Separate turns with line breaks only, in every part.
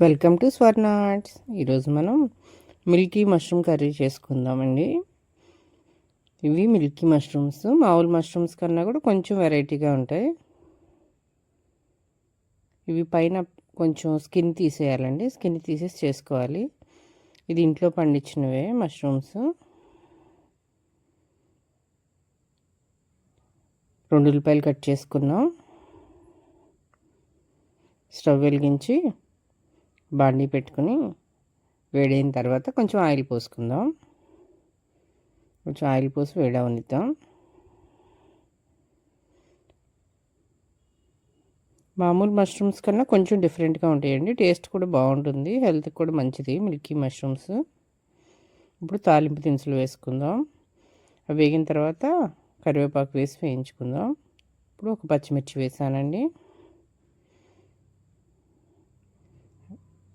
Welcome to స్వర్ణార్ట్స్ ఈరోజు మనం Milky mushroom curry చేసుకుందామండి. ఇవి మిల్కీ మష్రూమ్స్. మామూలు మష్రూమ్స్ కన్నా కూడా కొంచెం వెరైటీగా ఉంటాయి. ఇవి పైన కొంచెం స్కిన్ తీసేయాలండి. స్కిన్ తీసేసి చేసుకోవాలి. ఇది ఇంట్లో పండించినవే మష్రూమ్స్. రెండు ఉల్లిపాయలు కట్ చేసుకున్నాం. స్టవ్ వెలిగించి బాండీ పెట్టుకుని వేడైన తర్వాత కొంచెం ఆయిల్ పోసుకుందాం. కొంచెం ఆయిల్ పోసి వేడవనిద్దాం. మామూలు మష్రూమ్స్ కన్నా కొంచెం డిఫరెంట్గా ఉంటాయండి. టేస్ట్ కూడా బాగుంటుంది. హెల్త్కి కూడా మంచిది. Milky mushrooms. ఇప్పుడు తాలింపు దినుసులు వేసుకుందాం. అవి వేగిన తర్వాత కరివేపాకు వేసి వేయించుకుందాం. ఇప్పుడు ఒక పచ్చిమిర్చి వేసానండి.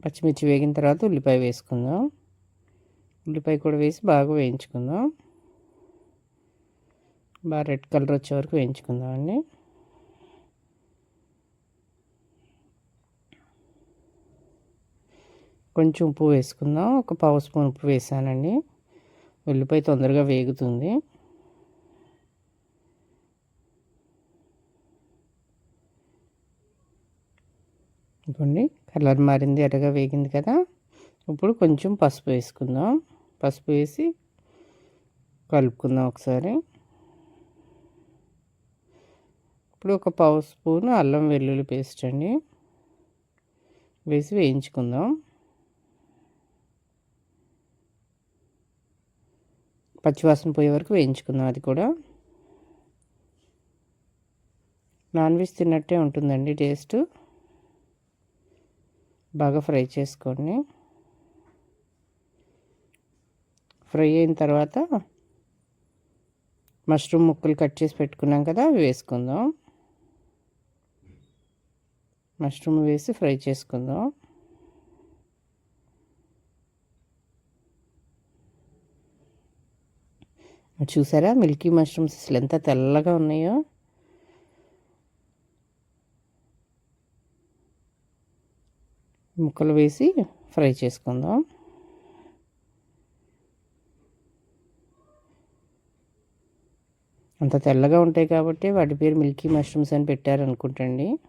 పచ్చిమిర్చి వేగిన తర్వాత ఉల్లిపాయ వేసుకుందాం. ఉల్లిపాయ కూడా వేసి బాగా వేయించుకుందాం. బాగా రెడ్ కలర్ వచ్చే వరకు వేయించుకుందాం అండి. కొంచెం ఉప్పు వేసుకుందాం. ఒక పావు స్పూన్ ఉప్పు వేసానండి. ఉల్లిపాయ తొందరగా వేగుతుంది. ఇదిగోండి కలర్ మారింది ఎర్రగా వేగింది కదా. ఇప్పుడు కొంచెం పసుపు వేసుకుందాం. పసుపు వేసి కలుపుకుందాం ఒకసారి. ఇప్పుడు ఒక పావు స్పూన్ అల్లం వెల్లుల్లి పేస్ట్ అండి. వేసి వేయించుకుందాం. పచ్చివాసన పోయే వరకు వేయించుకుందాం అది కూడా. నాన్ వెజ్ తిన్నట్టే ఉంటుందండి టేస్ట్. బాగా ఫ్రై చేసుకోండి. ఫ్రై అయిన తర్వాత మష్రూమ్ ముక్కలు కట్ చేసి పెట్టుకున్నాం కదా అవి వేసుకుందాం. మష్రూమ్ వేసి ఫ్రై చేసుకుందాం. చూసారా మిల్కీ మష్రూమ్స్ అసలు ఎంత తెల్లగా ఉన్నాయో? ముక్కలు వేసి ఫ్రై చేసుకుందాం. అంత తెల్లగా ఉంటాయి కాబట్టి వాటి పేరు మిల్కీ మష్రూమ్స్ అని పెట్టారనుకుంటండి.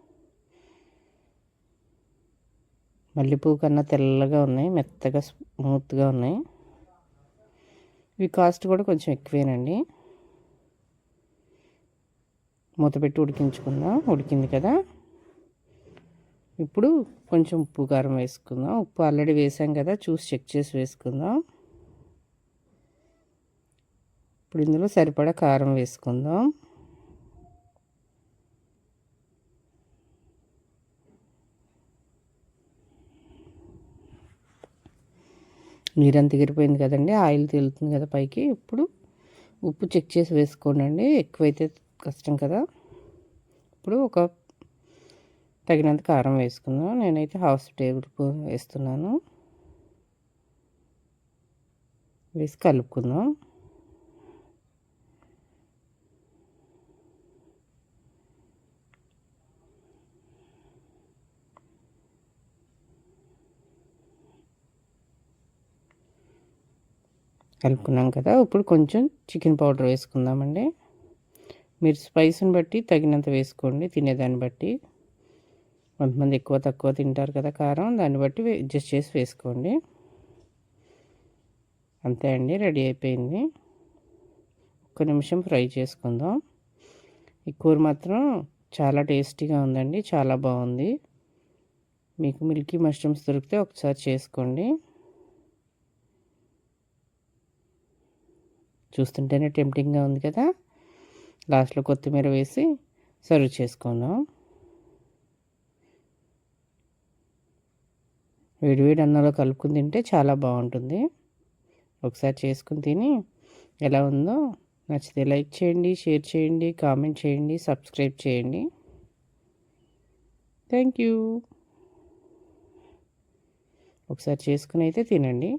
మల్లెపూ కన్నా తెల్లగా ఉన్నాయి మెత్తగా స్మూత్గా ఉన్నాయి. ఇవి కాస్ట్ కూడా కొంచెం ఎక్కువేనండి. మూత పెట్టి ఉడికించుకుందాం. ఉడికింది కదా? ఇప్పుడు కొంచెం ఉప్పు కారం వేసుకుందాం. ఉప్పు ఆల్రెడీ వేసాం కదా చూసి చెక్ చేసి వేసుకుందాం. ఇప్పుడు ఇందులో సరిపడా కారం వేసుకుందాం. నీరంత ఎగిరిపోయింది కదండి ఆయిల్ తేలుతుంది కదా పైకి. ఇప్పుడు ఉప్పు చెక్ చేసి వేసుకోండి ఎక్కువైతే కష్టం కదా. ఇప్పుడు ఒక తగినంత కారం వేసుకుందాం. నేనైతే హాఫ్ టేబుల్ స్పూన్ వేస్తున్నాను. వేసి కలుపుకుందాం. కలుపుకున్నాం కదా. ఇప్పుడు కొంచెం చికెన్ పౌడర్ వేసుకుందామండి. మీరు స్పైస్ని బట్టి తగినంత వేసుకోండి తినేదాన్ని బట్టి. కొంతమంది ఎక్కువ తక్కువ తింటారు కదా కారం. దాన్ని బట్టి అడ్జస్ట్ చేసి వేసుకోండి. అంతే అండి రెడీ అయిపోయింది. ఒక్క నిమిషం ఫ్రై చేసుకుందాం. ఈ కూర మాత్రం చాలా టేస్టీగా ఉందండి చాలా బాగుంది. మీకు మిల్కీ మష్రూమ్స్ దొరికితే ఒకసారి చేసుకోండి. చూస్తుంటేనే టెంప్టింగ్గా ఉంది కదా. లాస్ట్లో కొత్తిమీర వేసి సర్వ్ చేసుకుందాం. వేడివేడి అన్నంలో కలుపుకుని తింటే చాలా బాగుంటుంది. ఒకసారి చేసుకుని తిని ఎలా ఉందో నచ్చితే లైక్ చేయండి షేర్ చేయండి కామెంట్ చేయండి సబ్స్క్రైబ్ చేయండి. Thank you. ఒకసారి చేసుకుని అయితే తినండి.